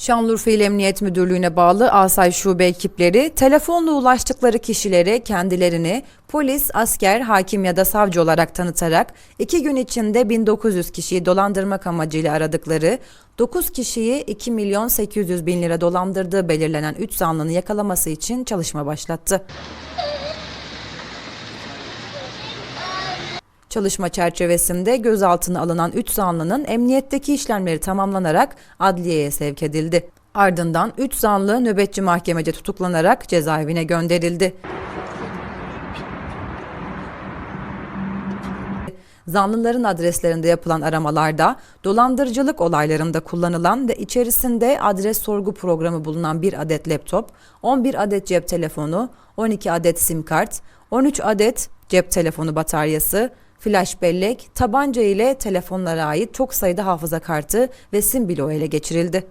Şanlıurfa İl Emniyet Müdürlüğü'ne bağlı Asay Şube ekipleri telefonla ulaştıkları kişileri kendilerini polis, asker, hakim ya da savcı olarak tanıtarak iki gün içinde 1900 kişiyi dolandırmak amacıyla aradıkları 9 kişiyi 2 milyon 800 bin lira dolandırdığı belirlenen 3 zanlının yakalaması için çalışma başlattı. Çalışma çerçevesinde gözaltına alınan 3 zanlının emniyetteki işlemleri tamamlanarak adliyeye sevk edildi. Ardından 3 zanlı nöbetçi mahkemece tutuklanarak cezaevine gönderildi. Zanlıların adreslerinde yapılan aramalarda dolandırıcılık olaylarında kullanılan ve içerisinde adres sorgu programı bulunan bir adet laptop, 11 adet cep telefonu, 12 adet sim kart, 13 adet cep telefonu bataryası, flash bellek, tabanca ile telefonlara ait çok sayıda hafıza kartı ve sim bloğu ele geçirildi.